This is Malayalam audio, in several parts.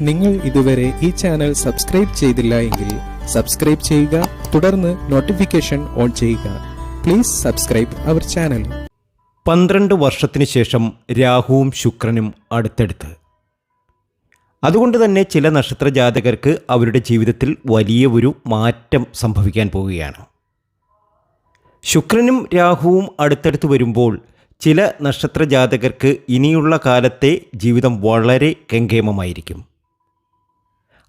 നിങ്ങൾ ഇതുവരെ ഈ ചാനൽ സബ്സ്ക്രൈബ് ചെയ്തില്ല എങ്കിൽ സബ്സ്ക്രൈബ് ചെയ്യുക തുടർന്ന് നോട്ടിഫിക്കേഷൻ ഓൺ ചെയ്യുക. പ്ലീസ് സബ്സ്ക്രൈബ് അവർ ചാനൽ പന്ത്രണ്ട് വർഷത്തിന് ശേഷം രാഹുവും ശുക്രനും അടുത്തടുത്ത്. അതുകൊണ്ട് തന്നെ ചില നക്ഷത്ര ജാതകർക്ക് അവരുടെ ജീവിതത്തിൽ വലിയ ഒരു മാറ്റം സംഭവിക്കാൻ പോവുകയാണ്. ശുക്രനും രാഹുവും അടുത്തടുത്ത് വരുമ്പോൾ ചില നക്ഷത്ര ജാതകർക്ക് ഇനിയുള്ള കാലത്തെ ജീവിതം വളരെ കെങ്കേമമായിരിക്കും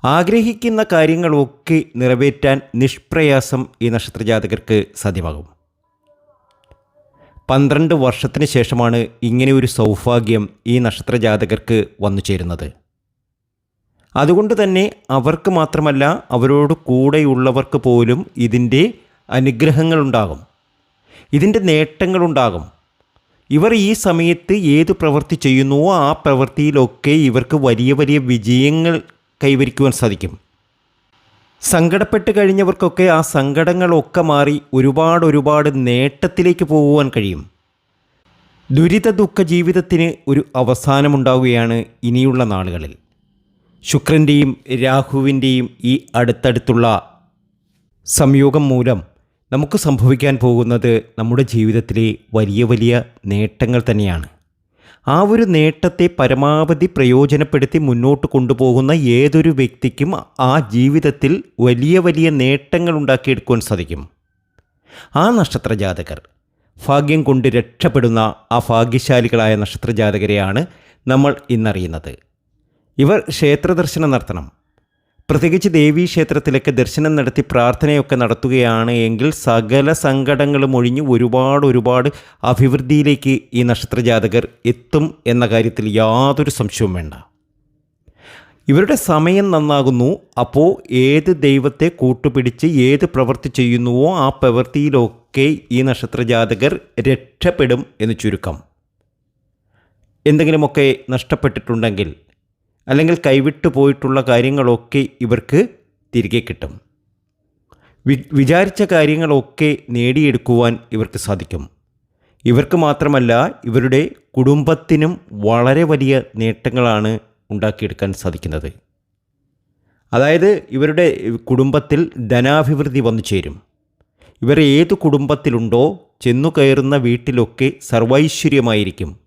ആഗ്രഹിക്കുന്ന കാര്യങ്ങളൊക്കെ നിറവേറ്റാൻ നിഷ്പ്രയാസം ഈ നക്ഷത്ര ജാതകർക്ക് സാധ്യമാകും. പന്ത്രണ്ട് വർഷത്തിന് ശേഷമാണ് ഇങ്ങനെ ഒരു സൗഭാഗ്യം ഈ നക്ഷത്ര ജാതകർക്ക് വന്നു ചേരുന്നത്. അതുകൊണ്ട് തന്നെ അവർക്ക് മാത്രമല്ല അവരോട് കൂടെയുള്ളവർക്ക് പോലും ഇതിന്റെ അനുഗ്രഹങ്ങളുണ്ടാകും. ഇതിന്റെ നേട്ടങ്ങളുണ്ടാകും. ഇവർ ഈ സമയത്ത് ഏത് പ്രവൃത്തി ചെയ്യുന്നുവോ ആ പ്രവൃത്തിയിലൊക്കെ ഇവർക്ക് വലിയ വലിയ വിജയങ്ങൾ കൈവരിക്കുവാൻ സാധിക്കും. സങ്കടപ്പെട്ട് കഴിഞ്ഞവർക്കൊക്കെ ആ സങ്കടങ്ങളൊക്കെ മാറി ഒരുപാട് ഒരുപാട് നേട്ടത്തിലേക്ക് പോകുവാൻ കഴിയും. ദുരിത ദുഃഖ ജീവിതത്തിന് ഒരു അവസാനമുണ്ടാവുകയാണ് ഇനിയുള്ള നാളുകളിൽ. ശുക്രന്റെയും രാഹുവിന്റെയും ഈ അടുത്തടുത്തുള്ള സംയോഗം മൂലം നമുക്ക് സംഭവിക്കാൻ പോകുന്നത് നമ്മുടെ ജീവിതത്തിലെ വലിയ വലിയ നേട്ടങ്ങൾ തന്നെയാണ്. ആ ഒരു നേട്ടത്തെ പരമാവധി പ്രയോജനപ്പെടുത്തി മുന്നോട്ട് കൊണ്ടുപോകുന്ന ഏതൊരു വ്യക്തിക്കും ആ ജീവിതത്തിൽ വലിയ വലിയ നേട്ടങ്ങൾ ഉണ്ടാക്കിയെടുക്കുവാൻ സാധിക്കും. ആ നക്ഷത്ര ജാതകർ ഭാഗ്യം കൊണ്ട് രക്ഷപ്പെടുന്ന ആ ഭാഗ്യശാലികളായ നക്ഷത്ര ജാതകരെയാണ് നമ്മൾ ഇന്നറിയുന്നത്. ഇവർ ക്ഷേത്ര ദർശനം നടത്തണം. പ്രത്യേകിച്ച് ദേവീ ക്ഷേത്രത്തിലൊക്കെ ദർശനം നടത്തി പ്രാർത്ഥനയൊക്കെ നടത്തുകയാണ് എങ്കിൽ സകല സങ്കടങ്ങളും ഒഴിഞ്ഞ് ഒരുപാട് ഒരുപാട് അഭിവൃദ്ധിയിലേക്ക് ഈ നക്ഷത്ര ജാതകർ എത്തും എന്ന കാര്യത്തിൽ യാതൊരു സംശയവും വേണ്ട. ഇവരുടെ സമയം നന്നാകുന്നു. അപ്പോൾ ഏത് ദൈവത്തെ കൂട്ടുപിടിച്ച് ഏത് പ്രവൃത്തി ചെയ്യുന്നുവോ ആ പ്രവൃത്തിയിലൊക്കെ ഈ നക്ഷത്ര ജാതകർ രക്ഷപ്പെടും എന്ന് ചുരുക്കം. എന്തെങ്കിലുമൊക്കെ നഷ്ടപ്പെട്ടിട്ടുണ്ടെങ്കിൽ അല്ലെങ്കിൽ കൈവിട്ടു പോയിട്ടുള്ള കാര്യങ്ങളൊക്കെ ഇവർക്ക് തിരികെ കിട്ടും. വി വിചാരിച്ച കാര്യങ്ങളൊക്കെ നേടിയെടുക്കുവാൻ ഇവർക്ക് സാധിക്കും. ഇവർക്ക് മാത്രമല്ല ഇവരുടെ കുടുംബത്തിനും വളരെ വലിയ നേട്ടങ്ങളാണ് ഉണ്ടാക്കിയെടുക്കാൻ സാധിക്കുന്നത്. അതായത് ഇവരുടെ കുടുംബത്തിൽ ധനാഭിവൃദ്ധി വന്നു ചേരും. ഇവർ ഏത് കുടുംബത്തിലുണ്ടോ ചെന്നു കയറുന്ന വീട്ടിലൊക്കെ സർവൈശ്വര്യമായിരിക്കും.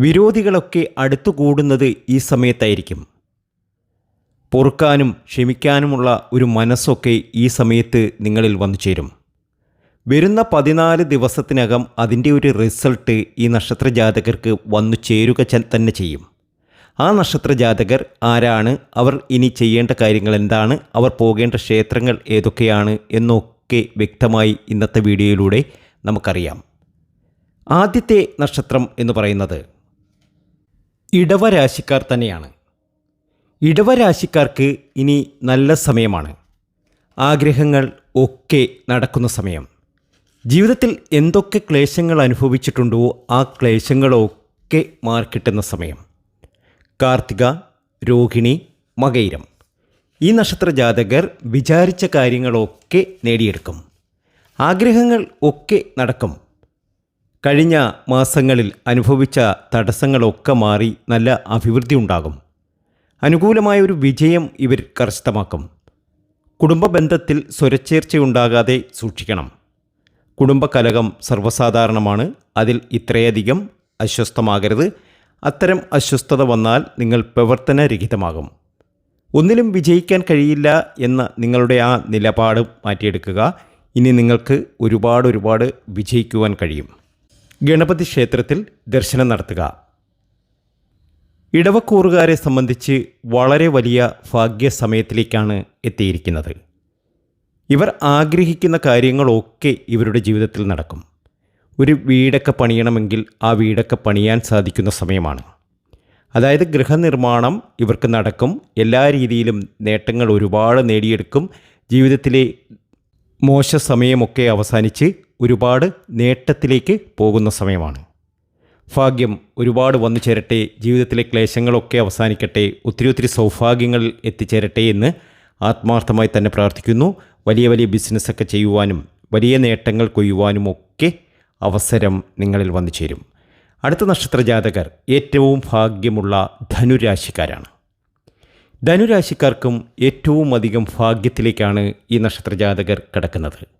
വിരോധികളൊക്കെ അടുത്തുകൂടുന്നത് ഈ സമയത്തായിരിക്കും. പൊറുക്കാനും ക്ഷമിക്കാനുമുള്ള ഒരു മനസ്സൊക്കെ ഈ സമയത്ത് നിങ്ങളിൽ വന്നു ചേരും. വരുന്ന പതിനാല് ദിവസത്തിനകം അതിന്റെ ഒരു റിസൾട്ട് ഈ നക്ഷത്ര ജാതകർക്ക് വന്നു ചേരുക തന്നെ ചെയ്യും. ആ നക്ഷത്ര ജാതകർ ആരാണ്? അവർ ഇനി ചെയ്യേണ്ട കാര്യങ്ങൾ എന്താണ്? അവർ പോകേണ്ട ക്ഷേത്രങ്ങൾ ഏതൊക്കെയാണ്? എന്നൊക്കെ വ്യക്തമായി ഇന്നത്തെ വീഡിയോയിലൂടെ നമുക്കറിയാം. ആദ്യത്തെ നക്ഷത്രം എന്ന് പറയുന്നത് ഇടവരാശിക്കാർ തന്നെയാണ്. ഇടവരാശിക്കാർക്ക് ഇനി നല്ല സമയമാണ്. ആഗ്രഹങ്ങൾ ഒക്കെ നടക്കുന്ന സമയം. ജീവിതത്തിൽ എന്തൊക്കെ ക്ലേശങ്ങൾ അനുഭവിച്ചിട്ടുണ്ടോ ആ ക്ലേശങ്ങളൊക്കെ മാർക്കിട്ടുന്ന സമയം. കാർത്തിക രോഹിണി മകയിരം ഈ നക്ഷത്ര ജാതകർ വിചാരിച്ച കാര്യങ്ങളൊക്കെ നേടിയെടുക്കും. ആഗ്രഹങ്ങൾ ഒക്കെ നടക്കും. കഴിഞ്ഞ മാസങ്ങളിൽ അനുഭവിച്ച തടസ്സങ്ങളൊക്കെ മാറി നല്ല അഭിവൃദ്ധി ഉണ്ടാകും. അനുകൂലമായ ഒരു വിജയം ഇവർ കരസ്ഥമാക്കും. കുടുംബ ബന്ധത്തിൽ സ്വരച്ചേർച്ചയുണ്ടാകാതെ സൂക്ഷിക്കണം. കുടുംബകലകം സർവസാധാരണമാണ്. അതിൽ ഇത്രയധികം അസ്വസ്ഥമാകരുത്. അത്തരം അസ്വസ്ഥത വന്നാൽ നിങ്ങൾ പ്രവർത്തനരഹിതമാകും. ഒന്നിലും വിജയിക്കാൻ കഴിയില്ല എന്ന നിങ്ങളുടെ ആ നിലപാട് മാറ്റിയെടുക്കുക. ഇനി നിങ്ങൾക്ക് ഒരുപാട് ഒരുപാട് വിജയിക്കുവാൻ കഴിയും. ഗണപതി ക്ഷേത്രത്തിൽ ദർശനം നടത്തുക. ഇടവക്കൂറുകാരെ സംബന്ധിച്ച് വളരെ വലിയ ഭാഗ്യ സമയത്തിലേക്കാണ് എത്തിയിരിക്കുന്നത്. ഇവർ ആഗ്രഹിക്കുന്ന കാര്യങ്ങളൊക്കെ ഇവരുടെ ജീവിതത്തിൽ നടക്കും. ഒരു വീടൊക്കെ പണിയണമെങ്കിൽ ആ വീടൊക്കെ പണിയാൻ സാധിക്കുന്ന സമയമാണ്. അതായത് ഗൃഹനിർമ്മാണം ഇവർക്ക് നടക്കും. എല്ലാ രീതിയിലും നേട്ടങ്ങൾ ഒരുപാട് നേടിയെടുക്കും. ജീവിതത്തിലെ മോശ സമയമൊക്കെ അവസാനിച്ച് ഒരുപാട് നേട്ടത്തിലേക്ക് പോകുന്ന സമയമാണ്. ഭാഗ്യം ഒരുപാട് വന്നു ചേരട്ടെ ജീവിതത്തിലെ ക്ലേശങ്ങളൊക്കെ അവസാനിക്കട്ടെ ഒത്തിരി ഒത്തിരി സൗഭാഗ്യങ്ങളിൽ എത്തിച്ചേരട്ടെ എന്ന് ആത്മാർത്ഥമായി തന്നെ പ്രാർത്ഥിക്കുന്നു. വലിയ വലിയ ബിസിനസ്സൊക്കെ ചെയ്യുവാനും വലിയ നേട്ടങ്ങൾ കൊയ്യുവാനും ഒക്കെ അവസരം നിങ്ങളിൽ വന്നു ചേരും. അടുത്ത നക്ഷത്ര ജാതകർ ഏറ്റവും ഭാഗ്യമുള്ള ധനുരാശിക്കാരാണ്. ധനുരാശിക്കാർക്കും ഏറ്റവും അധികം ഭാഗ്യത്തിലേക്കാണ് ഈ നക്ഷത്ര ജാതകർ കിടക്കുന്നത്.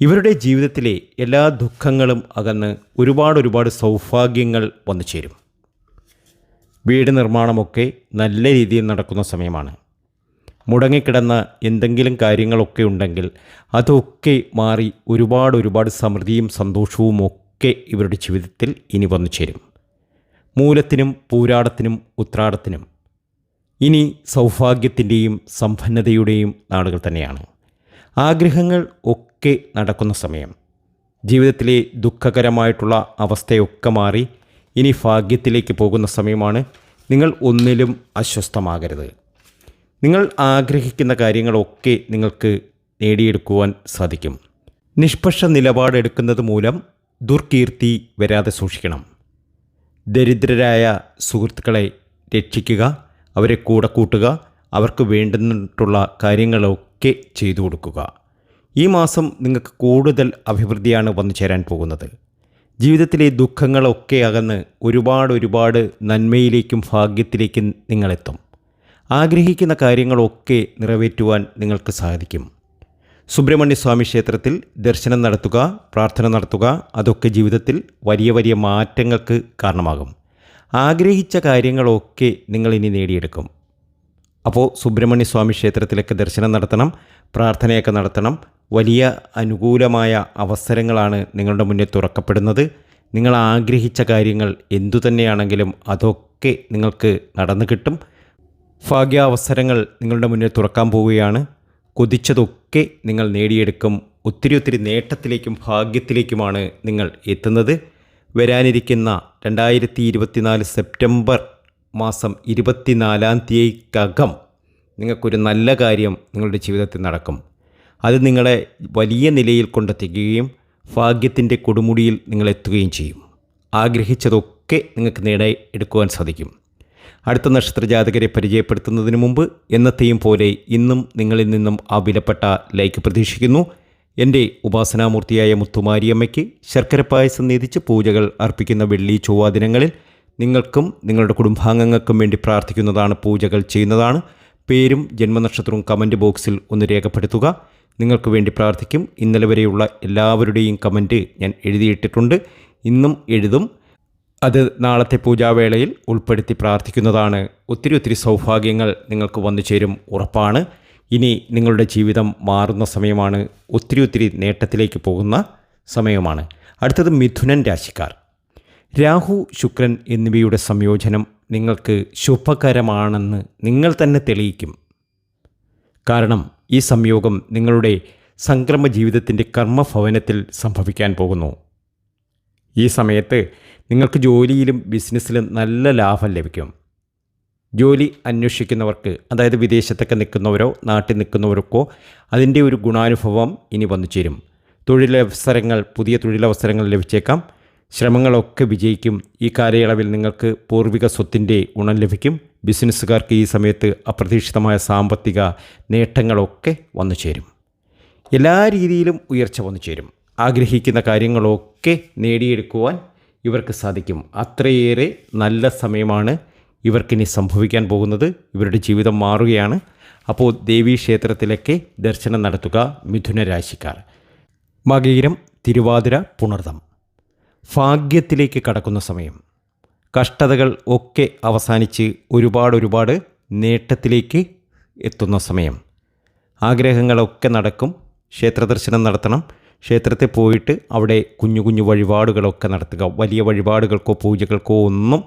ഇവരുടെ ജീവിതത്തിലെ എല്ലാ ദുഃഖങ്ങളും അകന്ന് ഒരുപാട് ഒരുപാട് സൗഭാഗ്യങ്ങൾ വന്നു ചേരും. വീട് നിർമ്മാണമൊക്കെ നല്ല രീതിയിൽ നടക്കുന്ന സമയമാണ്. മുടങ്ങിക്കിടന്ന എന്തെങ്കിലും കാര്യങ്ങളൊക്കെ ഉണ്ടെങ്കിൽ അതൊക്കെ മാറി ഒരുപാട് ഒരുപാട് സമൃദ്ധിയും സന്തോഷവും ഒക്കെ ഇവരുടെ ജീവിതത്തിൽ ഇനി വന്നു ചേരും. മൂലത്തിനും പൂരാടത്തിനും ഉത്രാടത്തിനും. ഇനി സൗഭാഗ്യത്തിന്റെയും സമ്പന്നതയുടെയും നാടുകൾ തന്നെയാണ്. ആഗ്രഹങ്ങൾ ഒക്കെ നടക്കുന്ന സമയം. ജീവിതത്തിലെ ദുഃഖകരമായിട്ടുള്ള അവസ്ഥയൊക്കെ മാറി ഇനി ഭാഗ്യത്തിലേക്ക് പോകുന്ന സമയമാണ് നിങ്ങൾ ഒന്നിലും അസ്വസ്ഥമാകരുത്. നിങ്ങൾ ആഗ്രഹിക്കുന്ന കാര്യങ്ങളൊക്കെ നിങ്ങൾക്ക് നേടിയെടുക്കുവാൻ സാധിക്കും. നിഷ്പക്ഷ നിലപാടെടുക്കുന്നത് മൂലം ദുർകീർത്തി വരാതെ സൂക്ഷിക്കണം. ദരിദ്രരായ സുഹൃത്തുക്കളെ രക്ഷിക്കുക അവരെ കൂടെ കൂട്ടുക അവർക്ക് വേണ്ടുന്നിട്ടുള്ള കാര്യങ്ങളൊക്കെ ചെയ്തു കൊടുക്കുക. ഈ മാസം നിങ്ങൾക്ക് കൂടുതൽ അഭിവൃദ്ധിയാണ് വന്നു ചേരാൻ പോകുന്നത്. ജീവിതത്തിലെ ദുഃഖങ്ങളൊക്കെ അകന്ന് ഒരുപാട് ഒരുപാട് നന്മയിലേക്കും ഭാഗ്യത്തിലേക്കും നിങ്ങളെത്തും. ആഗ്രഹിക്കുന്ന കാര്യങ്ങളൊക്കെ നിറവേറ്റുവാൻ നിങ്ങൾക്ക് സാധിക്കും. സുബ്രഹ്മണ്യ സ്വാമി ക്ഷേത്രത്തിൽ ദർശനം നടത്തുക പ്രാർത്ഥന നടത്തുക അതൊക്കെ ജീവിതത്തിൽ വലിയ വലിയ മാറ്റങ്ങൾക്ക് കാരണമാകും. ആഗ്രഹിച്ച കാര്യങ്ങളൊക്കെ നിങ്ങൾ ഇനി നേടിയെടുക്കും. അപ്പോൾ സുബ്രഹ്മണ്യ സ്വാമി ക്ഷേത്രത്തിലൊക്കെ ദർശനം നടത്തണം പ്രാർത്ഥനയൊക്കെ നടത്തണം വലിയ അനുകൂലമായ അവസരങ്ങളാണ് നിങ്ങളുടെ മുന്നിൽ തുറക്കപ്പെടുന്നത്. നിങ്ങൾ ആഗ്രഹിച്ച കാര്യങ്ങൾ എന്തു തന്നെയാണെങ്കിലും അതൊക്കെ നിങ്ങൾക്ക് നടന്നു കിട്ടും. ഭാഗ്യ അവസരങ്ങൾ നിങ്ങളുടെ മുന്നിൽ തുറക്കാൻ പോവുകയാണ്. കൊതിച്ചതൊക്കെ നിങ്ങൾ നേടിയെടുക്കും. ഒത്തിരി ഒത്തിരി നേട്ടത്തിലേക്കും ഭാഗ്യത്തിലേക്കുമാണ് നിങ്ങൾ എത്തുന്നത്. വരാനിരിക്കുന്ന രണ്ടായിരത്തി ഇരുപത്തിനാല് സെപ്റ്റംബർ മാസം ഇരുപത്തിനാലാം തീയതിക്കകം നിങ്ങൾക്കൊരു നല്ല കാര്യം നിങ്ങളുടെ ജീവിതത്തിൽ നടക്കും. അത് നിങ്ങളെ വലിയ നിലയിൽ കൊണ്ടെത്തിക്കുകയും ഭാഗ്യത്തിന്റെ കൊടുമുടിയിൽ നിങ്ങളെത്തുകയും ചെയ്യും. ആഗ്രഹിച്ചതൊക്കെ നിങ്ങൾക്ക് നേടാൻ എടുക്കുവാൻ സാധിക്കും. അടുത്ത നക്ഷത്ര ജാതകരെ പരിചയപ്പെടുത്തുന്നതിന് മുമ്പ് എന്നത്തെയും പോലെ ഇന്നും നിങ്ങളിൽ നിന്നും ആ വിലപ്പെട്ട ലൈക്ക് പ്രതീക്ഷിക്കുന്നു. എന്റെ ഉപാസനാമൂർത്തിയായ മുത്തുമാരിയമ്മയ്ക്ക് ശർക്കര പായസം നീതിച്ച് പൂജകൾ അർപ്പിക്കുന്ന വെള്ളി ചൊവ്വ ദിനങ്ങളിൽ നിങ്ങൾക്കും നിങ്ങളുടെ കുടുംബാംഗങ്ങൾക്കും വേണ്ടി പ്രാർത്ഥിക്കുന്നതാണ് പൂജകൾ ചെയ്യുന്നതാണ്. പേരും ജന്മനക്ഷത്രവും കമന്റ് ബോക്സിൽ ഒന്ന് രേഖപ്പെടുത്തുക. നിങ്ങൾക്ക് വേണ്ടി പ്രാർത്ഥിക്കും. ഇന്നലെ വരെയുള്ള എല്ലാവരുടെയും കമന്റ് ഞാൻ എഴുതിയിട്ടിട്ടുണ്ട്. ഇന്നും എഴുതും. അത് നാളത്തെ പൂജാവേളയിൽ ഉൾപ്പെടുത്തി പ്രാർത്ഥിക്കുന്നതാണ്. ഒത്തിരി ഒത്തിരി സൗഭാഗ്യങ്ങൾ നിങ്ങൾക്ക് വന്നു ചേരും ഉറപ്പാണ്. ഇനി നിങ്ങളുടെ ജീവിതം മാറുന്ന സമയമാണ്. ഒത്തിരി ഒത്തിരി നേട്ടത്തിലേക്ക് പോകുന്ന സമയമാണ്. അടുത്തത് മിഥുനൻ രാശിക്കാർ. രാഹു ശുക്രൻ എന്നിവയുടെ സംയോജനം നിങ്ങൾക്ക് ശുഭകരമാണെന്ന് നിങ്ങൾ തന്നെ തെളിയിക്കും. കാരണം ഈ സംയോഗം നിങ്ങളുടെ സംക്രമ ജീവിതത്തിന്റെ കർമ്മഭവനത്തിൽ സംഭവിക്കാൻ പോകുന്നു. ഈ സമയത്ത് നിങ്ങൾക്ക് ജോലിയിലും ബിസിനസ്സിലും നല്ല ലാഭം ലഭിക്കും. ജോലി അന്വേഷിക്കുന്നവർക്ക് അതായത് വിദേശത്തൊക്കെ നിൽക്കുന്നവരോ നാട്ടിൽ നിൽക്കുന്നവർക്കോ അതിന്റെ ഒരു ഗുണാനുഭവം ഇനി വന്നു ചേരും തൊഴിലവസരങ്ങൾ പുതിയ തൊഴിലവസരങ്ങൾ ലഭിച്ചേക്കാം. ശ്രമങ്ങളൊക്കെ വിജയിക്കും. ഈ കാലയളവിൽ നിങ്ങൾക്ക് പൂർവിക സ്വത്തിന്റെ ഗുണം ലഭിക്കും. ബിസിനസ്സുകാർക്ക് ഈ സമയത്ത് അപ്രതീക്ഷിതമായ സാമ്പത്തിക നേട്ടങ്ങളൊക്കെ വന്നു ചേരും. എല്ലാ രീതിയിലും ഉയർച്ച വന്നു ചേരും. ആഗ്രഹിക്കുന്ന കാര്യങ്ങളൊക്കെ നേടിയെടുക്കുവാൻ ഇവർക്ക് സാധിക്കും. അത്രയേറെ നല്ല സമയമാണ് ഇവർക്കിനി സംഭവിക്കാൻ പോകുന്നത്. ഇവരുടെ ജീവിതം മാറുകയാണ്. അപ്പോൾ ദേവീ ക്ഷേത്രത്തിലൊക്കെ ദർശനം നടത്തുക മിഥുന രാശിക്കാർ മകീരം തിരുവാതിര പുണർതം. ഭാഗ്യത്തിലേക്ക് കടക്കുന്ന സമയം. കഷ്ടതകൾ ഒക്കെ അവസാനിച്ച് ഒരുപാട് ഒരുപാട് നേട്ടത്തിലേക്ക് എത്തുന്ന സമയം. ആഗ്രഹങ്ങളൊക്കെ നടക്കും. ക്ഷേത്രദർശനം നടത്തണം. ക്ഷേത്രത്തിൽ പോയിട്ട് അവിടെ കുഞ്ഞു കുഞ്ഞു വഴിപാടുകളൊക്കെ നടത്തുക. വലിയ വഴിപാടുകൾക്കോ പൂജകൾക്കോ ഒന്നും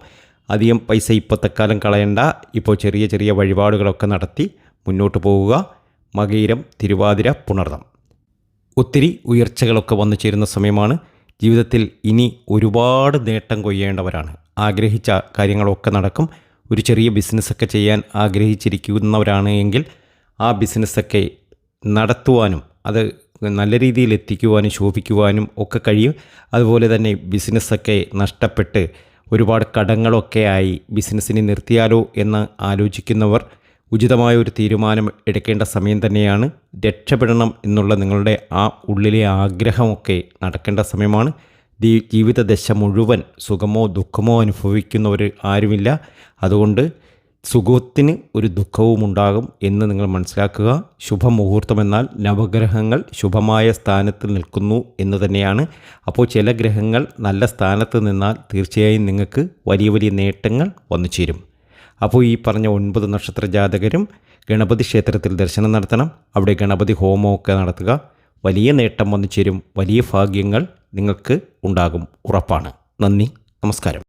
അധികം പൈസ ഇപ്പോഴത്തെ കാലം കളയണ്ട. ഇപ്പോൾ ചെറിയ ചെറിയ വഴിപാടുകളൊക്കെ നടത്തി മുന്നോട്ട് പോവുക. മകയിരം തിരുവാതിര പുണർതം ഒത്തിരി ഉയർച്ചകളൊക്കെ വന്നു ചേരുന്ന സമയമാണ്. ജീവിതത്തിൽ ഇനി ഒരുപാട് നേട്ടം കൊയ്യേണ്ടവരാണ്. ആഗ്രഹിച്ച കാര്യങ്ങളൊക്കെ നടക്കും. ഒരു ചെറിയ ബിസിനസ്സൊക്കെ ചെയ്യാൻ ആഗ്രഹിച്ചിരിക്കുന്നവരാണ് എങ്കിൽ ആ ബിസിനസ്സൊക്കെ നടത്തുവാനും അത് നല്ല രീതിയിൽ എത്തിക്കുവാനും ശോഭിക്കുവാനും ഒക്കെ കഴിയും. അതുപോലെ തന്നെ ബിസിനസ്സൊക്കെ നഷ്ടപ്പെട്ട് ഒരുപാട് കടങ്ങളൊക്കെ ആയി ബിസിനസ്സിനെ നിർത്തിയാലോ എന്ന് ആലോചിക്കുന്നവർ ഉചിതമായ ഒരു തീരുമാനം എടുക്കേണ്ട സമയം തന്നെയാണ് രക്ഷപ്പെടണം എന്നുള്ള നിങ്ങളുടെ ആ ഉള്ളിലെ ആഗ്രഹമൊക്കെ നടക്കേണ്ട സമയമാണ്. ജീവിത ദശ മുഴുവൻ സുഖമോ ദുഃഖമോ അനുഭവിക്കുന്നവർ ആരുമില്ല. അതുകൊണ്ട് സുഖത്തിന് ഒരു ദുഃഖവും ഉണ്ടാകും എന്ന് നിങ്ങൾ മനസ്സിലാക്കുക. ശുഭമുഹൂർത്തമെന്നാൽ നവഗ്രഹങ്ങൾ ശുഭമായ സ്ഥാനത്ത് നിൽക്കുന്നു എന്ന് തന്നെയാണ്. അപ്പോൾ ചില ഗ്രഹങ്ങൾ നല്ല സ്ഥാനത്ത് നിന്നാൽ തീർച്ചയായും നിങ്ങൾക്ക് വലിയ വലിയ നേട്ടങ്ങൾ വന്നു ചേരും അപ്പോൾ ഈ പറഞ്ഞ ഒൻപത് നക്ഷത്ര ജാതകരും ഗണപതി ക്ഷേത്രത്തിൽ ദർശനം നടത്തണം. അവിടെ ഗണപതി ഹോമമൊക്കെ നടത്തുക. വലിയ നേട്ടം വന്നു ചേരും. വലിയ ഭാഗ്യങ്ങൾ നിങ്ങൾക്ക് ഉണ്ടാകും. ഉറപ്പാണ്. നന്ദി. നമസ്കാരം.